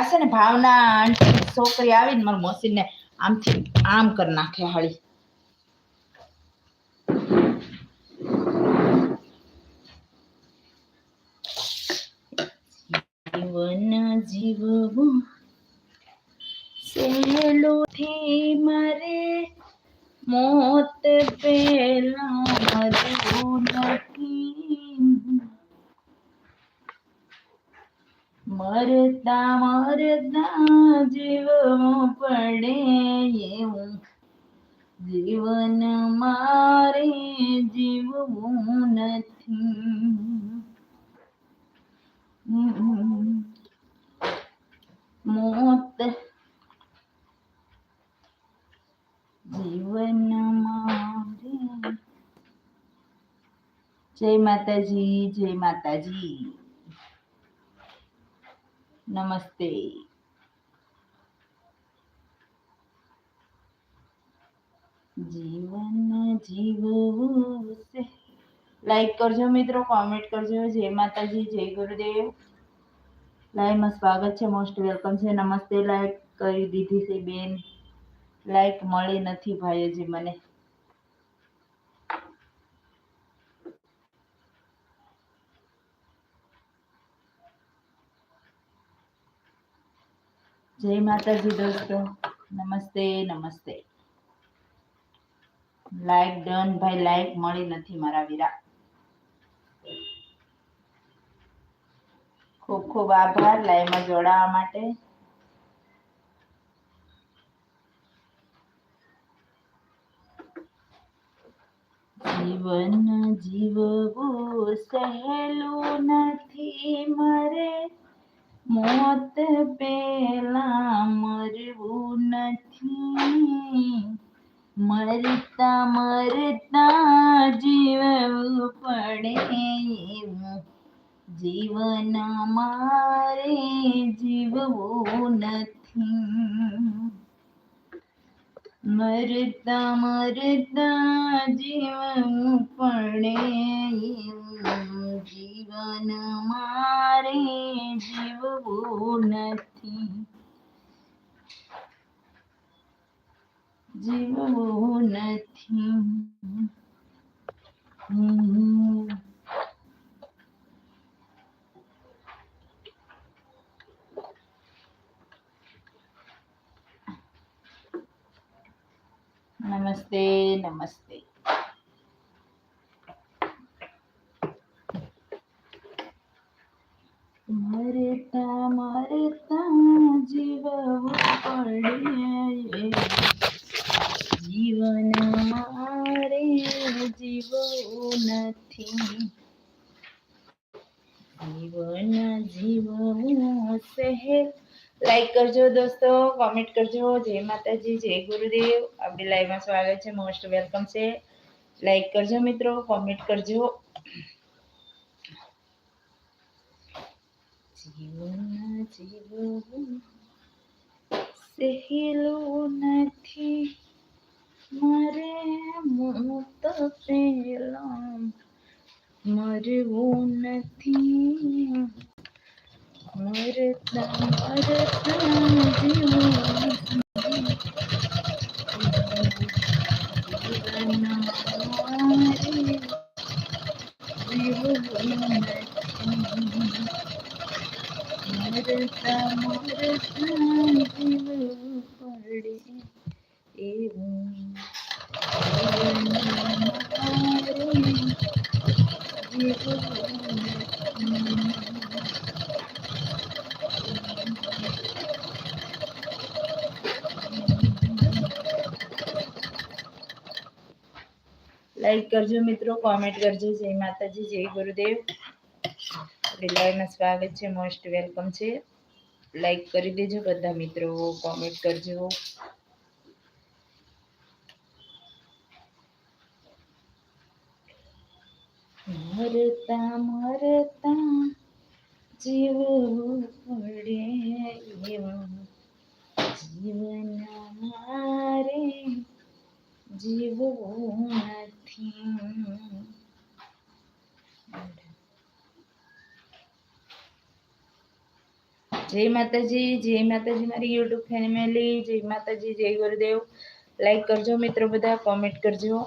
असने भावना aunty सोकरी આવી ને માર મોસીને આમથી આમ કર નાખે હાલી કે વન જીવ હું સોણે લોથે મરે મોત પેલો હર ગોધ मरता मरता जीव पड़े ये जीवन मारे जीव हम्म। मौत जीवन मारे जय माता जी जय माता जी નમસ્તે જીવન જીવવું લાઈક કરજો મિત્રો કોમેન્ટ કરજો જય માતાજી જય ગુરુદેવ લાઈવમાં સ્વાગત છે મોસ્ટ વેલકમ છે નમસ્તે લાઈક કરી દીધી છે બેન લાઈક મળી નથી ભાઈ હજી મને જય માતાજી દોસ્તો નમસ્તે નમસ્તે લાઈક ડન ભાઈ લાઈક મળી નથી મારા વીરા ખૂબ ખૂબ આભાર લાઈવમાં જોડાવા માટે જીવન જીવવું સહેલું નથી મારે मौत पेला मरवू नहीं मरता मरता जीव पड़े जीवन मारे जीववू नहीं मरता मरता जीव पड़े જીવન મારે જીવવું નથી જીવવું નથી નમસ્તે નમસ્તે मरता मरता जीव पड़े जीवन मारे जीव नहीं जीवन जीवन से लाइक करजो दोस्तों कमेंट करजो जय माता जी जय गुरुदेव अभी लाइव में स्वागत है मोस्ट वेलकम से लाइक करजो मित्रों कमेंट करजो જીવન જીવવું સહેલું નથી મારે મુક્ત પેલા મરવું નથી મરતા મરતા જીવવું જીવવું નથી लाइक करजो मित्रों कमेंट करजो जय माता जय गुरुदेव આપણી સ્વાગત છે મોસ્ટ વેલકમ છે લાઈક કરી દેજો બધા મિત્રો કોમેન્ટ કરજો મરતા મરતા જીવવું પડે જીવન મારે જીવવું નથી जय माता जी जय माता जी मेरी YouTube फैमिली जय माता जी जय गुरुदेव लाइक करजो मित्रों बदा कमेंट करजो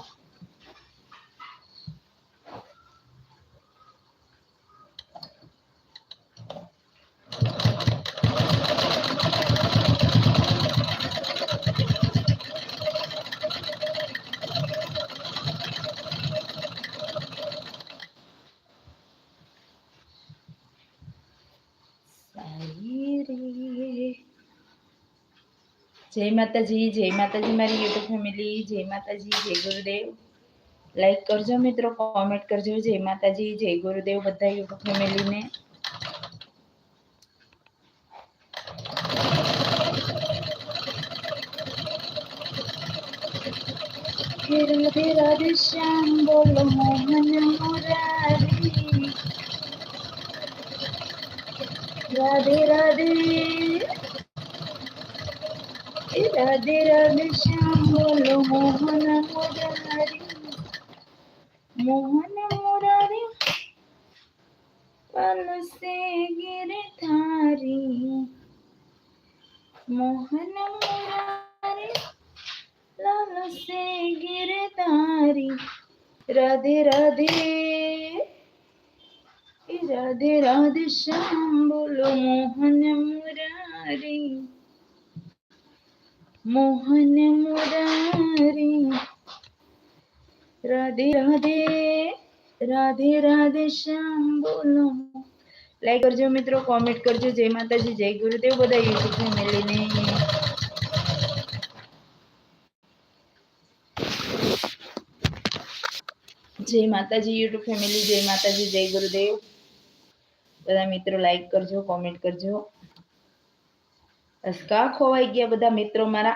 જય માતાજી જય માતાજી મારી યુટ્યુબ ફેમિલી જય માતાજી જય ગુરુદેવ લાઈક કરજો મિત્રો કોમેન્ટ કરજો જય માતાજી જય ગુરુદેવ બધા યુટ્યુબ ફેમિલીને फिर राधे श्याम बोलो मोहन मोरा রাধে রাধে রাধে রাধে শ্যাম বলো মোহন মুরারি মোহন মুরারি পলসে গিরে থারি मोहन मुरारी लाल से गिरधारी राधे राधे राधे राधे श्याम बोलो मोहन मुरारी मोहन मुरारी राधे राधे राधे राधे श्याम बोलो लाइक करजो मित्रों कमेंट करजो जय माता जी जय गुरुदेव बधा यूट्यूब फैमिली ने जय माता जी यूट्यूब फैमिली जय माता जी जय गुरुदेव બધા મિત્રો લાઈક કરજો કોમેન્ટ કરજો અસકા ખોવાઈ ગયા બધા મિત્રો મારા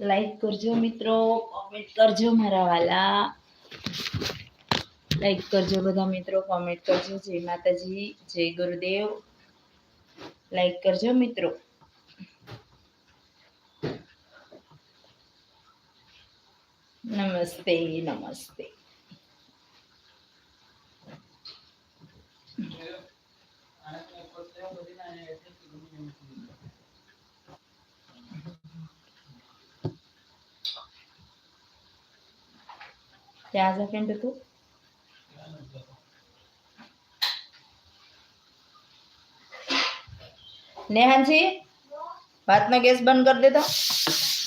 लाइक करजो मित्रों कमेंट करजो मरा वाला लाइक करजो बदा मित्रों कमेंट करजो जय माता जी जय गुरुदेव लाइक करजो मित्रों नमस्ते नमस्ते प्याज है फ्रेंड देखो नेहान जी बात में गैस बंद कर देता तो।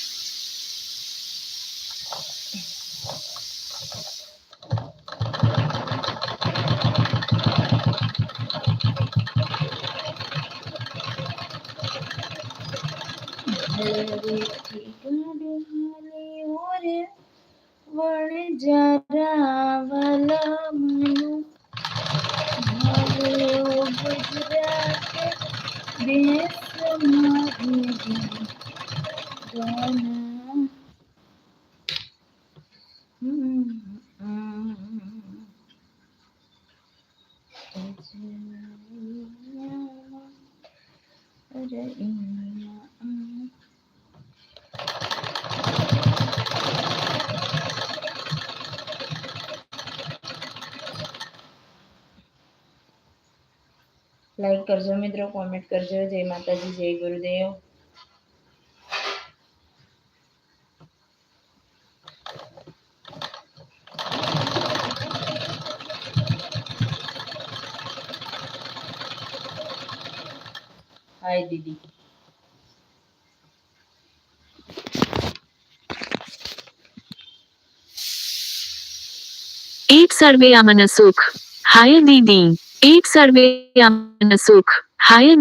लाइक करजो मित्रों कमेंट करजो जय माता जय गुरुदेव एक सर्वे अमन सुख हाय दीदी एक सर्वे મનસુખ હાય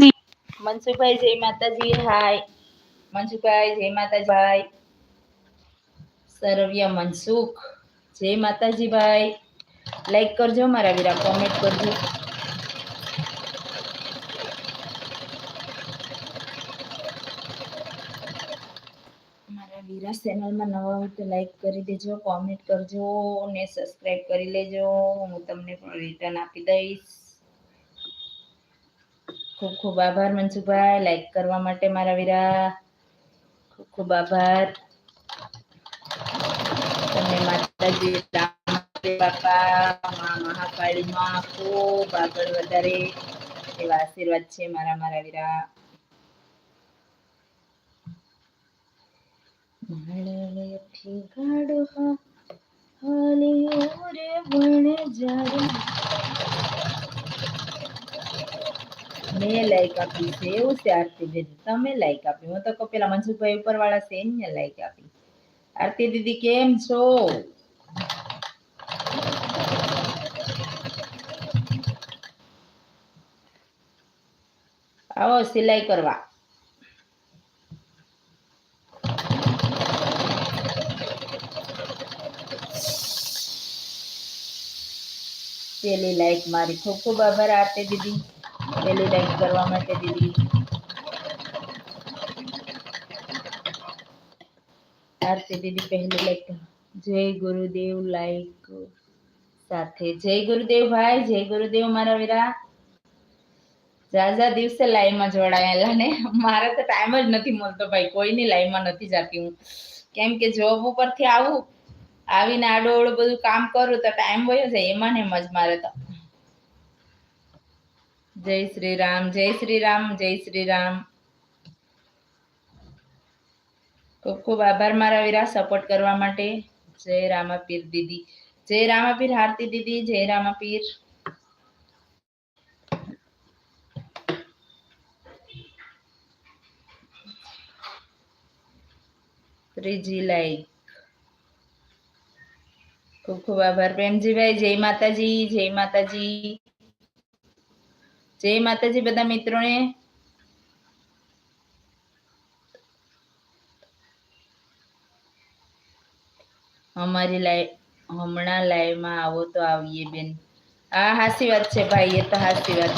મનસુખભાઈ જય માતાજી હાય મનસુખભાઈ જય માતાજી ભાઈ સરવ્ય મનસુખ જય માતાજી ભાઈ લાઈક કરજો મારા વીરા કોમેન્ટ કરજો મારા વીરા ચેનલમાં નવા હોય તો લાઈક કરી દેજો કોમેન્ટ કરજો અને સબસ્ક્રાઈબ કરી લેજો હું તમને પણ રિટર્ન આપી દઈશ ખૂબ ખૂબ આભાર મંજુભાઈ લાઈક કરવા માટે મારા વીરા ખૂબ ખૂબ આભાર તમને માતાજી રામજી બાપા માં મહાકાળી માં કો બગળ વધારે એવા આશીર્વાદ છે મારા મારા વીરા માણે મેઠી ગાઢો હાલીયા ને લાઈક આપી છે એવું છે આરતી દીદી તમે લાઈક આપી હું તો કહું પેલા મનસુખભાઈ ઉપરવાળા છે એને લાઈક આપી આરતી દીદી કેમ છો આવો સિલાઈ કરવા પેલી લાઈક મારી ખૂબ ખૂબ આભાર આરતી દીદી પહેલું લાઈક કરવા માટે દીદી આરતી દીદી પહેલું લાઈક જય ગુરુદેવ લાઈક સાથે જય ગુરુદેવ ભાઈ જય ગુરુદેવ મારા વીરા ઝાઝા દિવસે લાઈવમાં જોડાયેલા ને મારે તો ટાઈમ જ નથી મળતો ભાઈ કોઈની લાઈવમાં નથી જતી હું કેમ કે જોબ ઉપરથી આવું આવીને આડો બધું કામ કરું તો ટાઈમ વયો જાય એમાં ને એમ જ મારે તો जय श्री राम जय श्री राम जय श्री राम खूब खूब आभार मारा वीरा सपोर्ट करवा जय रामापीर दीदी जय रामापीर हारती दीदी जय रामापीर खूब खूब आभार प्रेम जी भाई जय माता जय माता જય માતાજી બધા મિત્રોને અમારી લાઈવ હમણાં લાઈવમાં આવો તો આવીએ બેન હા હાસી વાત છે ભાઈ એ તો હાસી વાત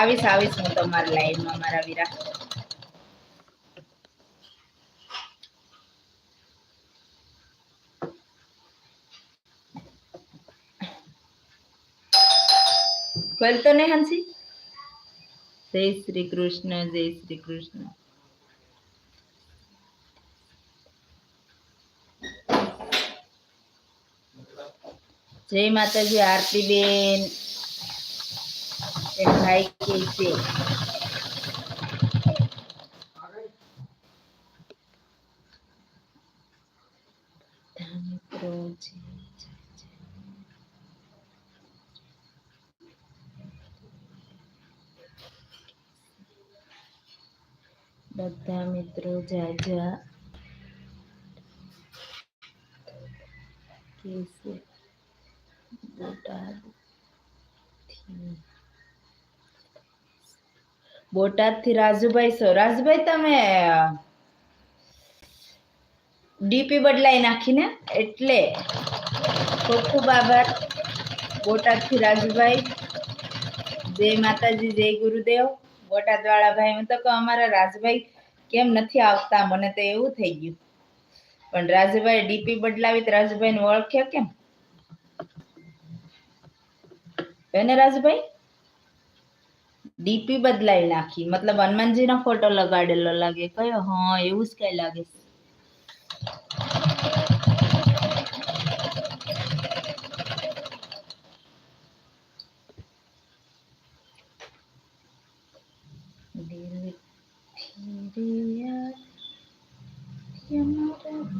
આવીશ આવીશ હું તમારી લાઈવમાં મારા વીરા કોલ ને નહીં હંસી જય શ્રી કૃષ્ણ જય શ્રી કૃષ્ણ જય માતાજી આરતી બેન ભાઈ કે છે મિત્રો છે બધા મિત્રો જાજા કેસે બોટાદથી બોટાદથી રાજુભાઈ છો રાજુભાઈ તમે ડીપી બદલાઈ નાખીને એટલે ખૂબ ખૂબ આભાર થી રાજુભાઈ જય માતાજી જય ગુરુદેવ બોટાદ વાળા ભાઈ તો કે અમારા રાજભાઈ કેમ નથી આવતા મને તો એવું થઈ ગયું પણ રાજુભાઈ ડીપી બદલાવી તો રાજુભાઈ ને ઓળખ્યા કેમ એને રાજુભાઈ ડીપી બદલાઈ નાખી મતલબ હનુમાનજી નો ફોટો લગાડેલો લાગે કયો હા એવું જ કઈ લાગે છે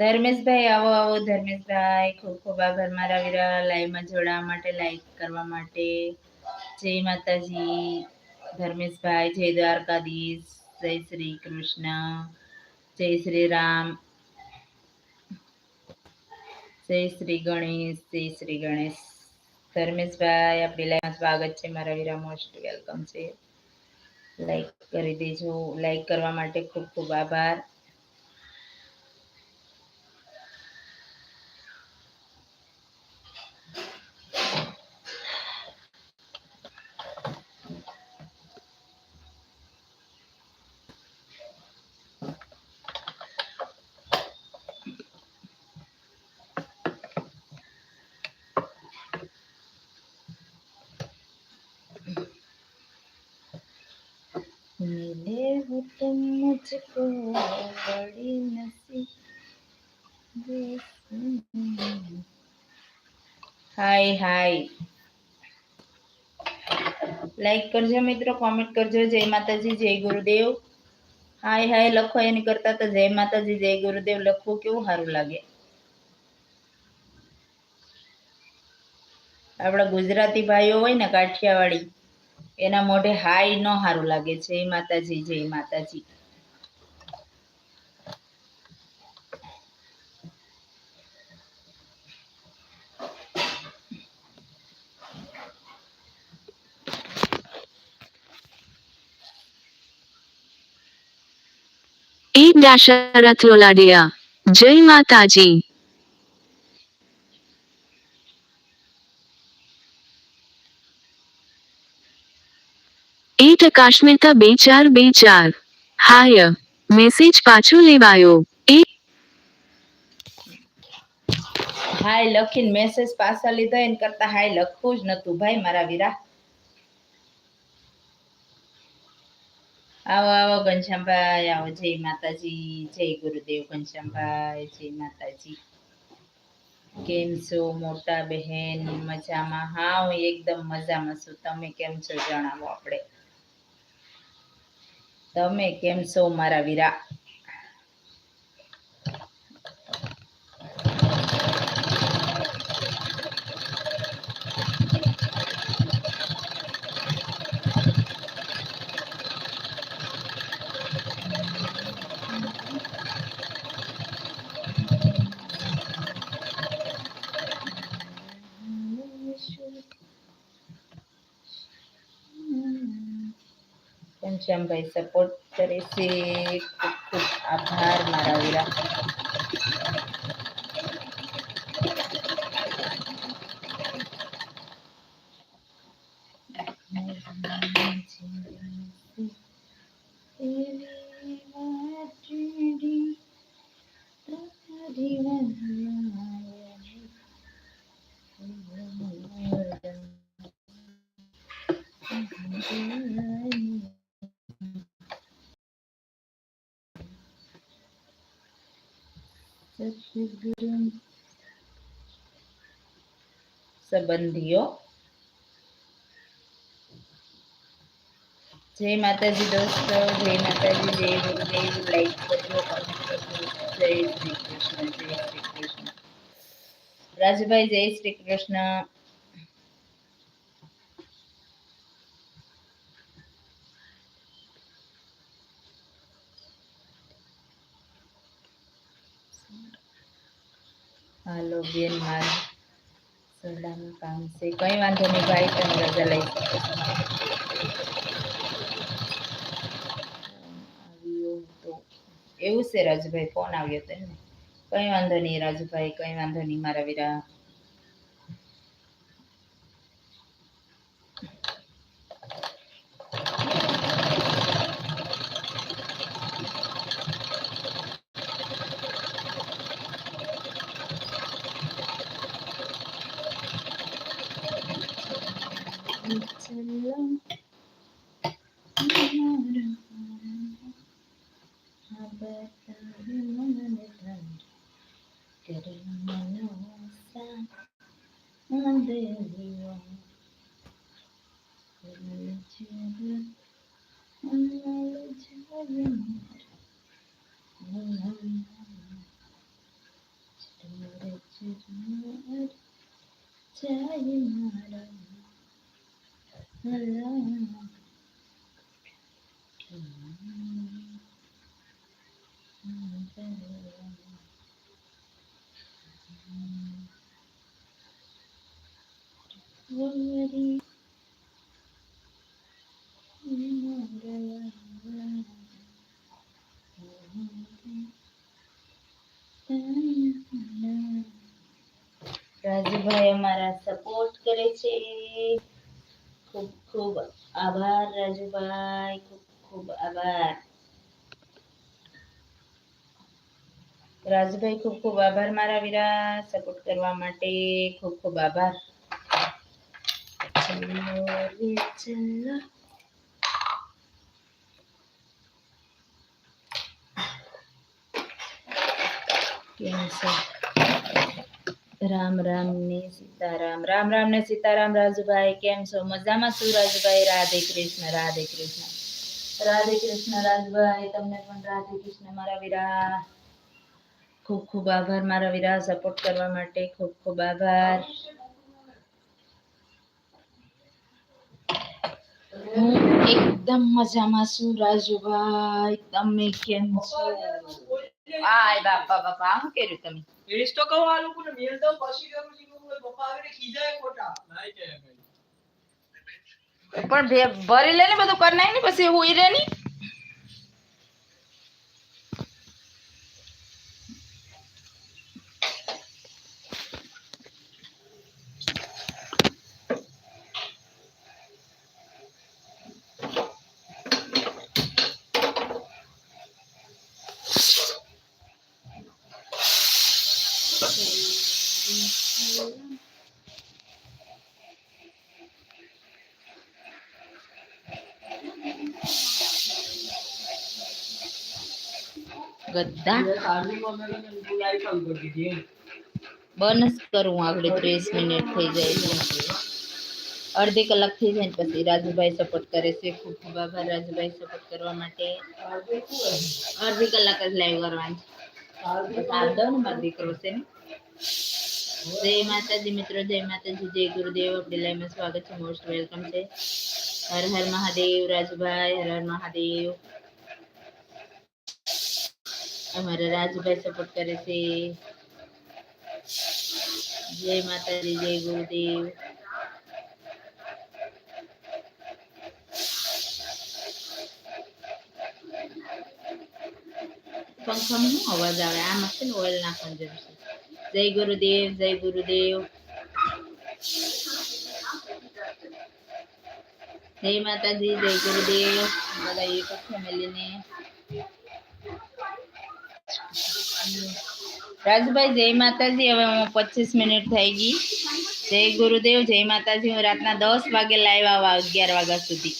ધર્મેશભાઈ આવો આવો ધર્મેશભાઈ ખૂબ ખૂબ આભાર મારા વીરા લાઈવમાં જોડાવા માટે લાઈક કરવા માટે જય માતાજી ધર્મેશભાઈ જય દ્વારકાધીશ જય શ્રી કૃષ્ણ જય શ્રી રામ જય શ્રી ગણેશ જય શ્રી ગણેશ ધર્મેશભાઈ આપણી લાઈવમાં સ્વાગત છે મારા વીરા મોસ્ટ વેલકમ છે લાઈક કરી દેજો લાઈક કરવા માટે ખૂબ ખૂબ આભાર મુજકો વળી નસી હાય હાય લાઈક કરજો મિત્રો કોમેન્ટ કરજો જય માતાજી જય ગુરુદેવ હાય હાય લખો એની કરતા તો જય માતાજી જય ગુરુદેવ લખવું કેવું સારું લાગે આપણા ગુજરાતી ભાઈઓ હોય ને કાઠિયાવાડી એના મોઢે હાય ન સારું લાગે જય માતાજી જય માતાજી एक दशरथ लोलाडिया जय माता जी एट अकाश्मीरता बे चार हाय मैसेज पाचो लेवायो एक હાય લખીને મેસેજ પાછા લીધો એને કરતા હાય લખવું જ નતું ભાઈ આવો આવો ઘનશ્યામભાઈ આવો જય માતાજી જય ગુરુદેવ ઘનશ્યામભાઈ જય માતાજી કેમ છો મોટા બહેન મજામાં હા હું એકદમ મજામાં છું તમે કેમ છો જણાવો આપણે તમે કેમ છો મારા વીરા en vez de por ser સંબંધીઓ જય માતાજી દોસ્તો જય માતાજી જય જય લાઈક કરજો જય શ્રી કૃષ્ણ જય શ્રી કૃષ્ણ રાજુભાઈ જય શ્રી કૃષ્ણ હાલો બેન મારી રસોડાનું કામ છે કંઈ વાંધો નહીં ભાઈ તમે રજા લઈ શકો એવું છે રાજુભાઈ ફોન આવ્યો હતો ને કંઈ વાંધો નહીં રાજુભાઈ કઈ વાંધો નહીં મારા વિરા until already. રાજુભાઈ અમારા સપોર્ટ કરે છે ખૂબ ખૂબ આભાર રાજુભાઈ ખૂબ ખૂબ આભાર રાજુભાઈ ખૂબ ખૂબ આભાર મારા વીરા સપોર્ટ કરવા માટે ખૂબ ખૂબ આભાર મેં ઓરિયન્ટલ કેમ છે રામ રામ ને સીતા રામ રામ રામ ને સીતા રામ રાજુભાઈ કેમ છો મજામાં સુરાજભાઈ રાધે કૃષ્ણ રાધે કૃષ્ણ રાધે કૃષ્ણ રાજુભાઈ તમે પણ રાધે કૃષ્ણ મારા વિરાહ ખૂબ ખૂબ આભાર મારા વિરાહ સપોર્ટ કરવા માટે ખૂબ ખૂબ આભાર એકદમ મજામાં છું રાજુભાઈ તમે કેમ છો આય બાપા બાપા હું કર્યું તમે રીસ તો કહો આ લોકોને મેલ તો પછી કરું છું બાપા આવીને ખીજાય ખોટા નાઈ કે પણ ભરી લે ને બધું કર નાય ને પછી એવું ઈ રે ની બધા આની મને લઈ પર ગીત બનસ કરું આગળે 3 મિનિટ થઈ જાય છે અડધી કલાક થઈ જઈન પતી રાજુભાઈ સપટ કરે છે ખૂબ ખૂબ આભાર રાજુભાઈ સપટ કરવા માટે અડધી કલાક લાઈવ રવાઈતા આવતા દોન મંદિર રોસેને જય માતાજી મિત્રો જય માતાજી જય ગુરુદેવ આપડે લાઈવ માં સ્વાગત છે મોસ્ટ વેલકમ છે હર હર મહાદેવ રાજુભાઈ હર હર મહાદેવ અમારા રાજુભાઈ સપોર્ટ કરે છે જય માતાજી જય ગુરુદેવ પંખામાં શું અવાજ આવે આમાં છે ને ઓઇલ નાખવાની જરૂર છે જય ગુરુદેવ જય ગુરુદેવ જય માતાજી જય ગુરુદેવ બધા યુટ્યુબ ફેમિલીને રાજુભાઈ જય માતાજી હવે હું પચીસ મિનિટ થઈ ગઈ જય ગુરુદેવ જય માતાજી હું રાતના દસ વાગે લાઈવ આવા અગિયાર વાગ્યા સુધી